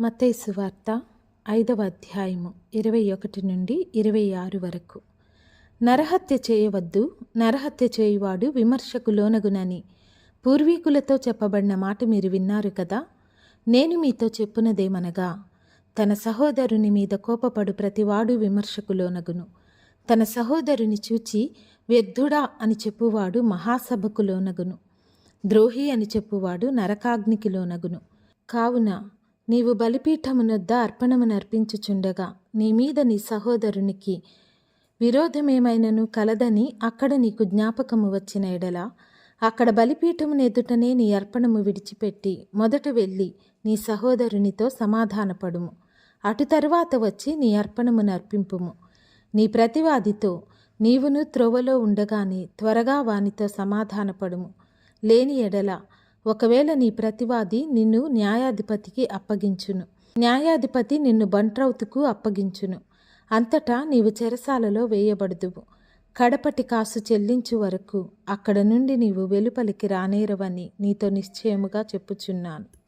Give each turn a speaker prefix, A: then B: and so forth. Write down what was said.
A: మతేసు వార్త ఐదవ అధ్యాయము ఇరవై ఒకటి నుండి ఇరవై ఆరు వరకు. నరహత్య చేయవద్దు నరహత్య చేయువాడు విమర్శకు లోనగునని. పూర్వీకులతో చెప్పబడిన మాట మీరు విన్నారు కదా? నేను మీతో చెప్పునదేమనగా తన సహోదరుని మీద కోపపడు ప్రతివాడు విమర్శకు లోనగును. తన సహోదరుని చూచి వ్యర్థుడా అని చెప్పువాడు మహాసభకు లోనగును. ద్రోహి అని చెప్పువాడు నరకాగ్నికి లోనగును. కావున నీవు బలిపీఠమునొద్ద అర్పణమును అర్పించుచుండగా నీ మీద నీ సహోదరునికి విరోధమేమైనను కలదని అక్కడ నీకు జ్ఞాపకము వచ్చిన ఎడల అక్కడ బలిపీఠమును ఎదుటనే నీ అర్పణము విడిచిపెట్టి మొదట వెళ్ళి నీ సహోదరునితో సమాధానపడుము. అటు తరువాత వచ్చి నీ అర్పణమును అర్పింపుము. నీ ప్రతివాదితో నీవును త్రోవలో ఉండగానే త్వరగా వానితో సమాధానపడుము. లేని ఎడల ఒకవేళ నీ ప్రతివాది నిన్ను న్యాయాధిపతికి అప్పగించును. న్యాయాధిపతి నిన్ను బంట్రౌతుకు అప్పగించును. అంతటా నీవు చెరసాలలో వేయబడుదువు. కడపటి కాసు చెల్లించు వరకు అక్కడ నుండి నీవు వెలుపలికి రానేరవని నీతో నిశ్చయముగా చెప్పుచున్నాను.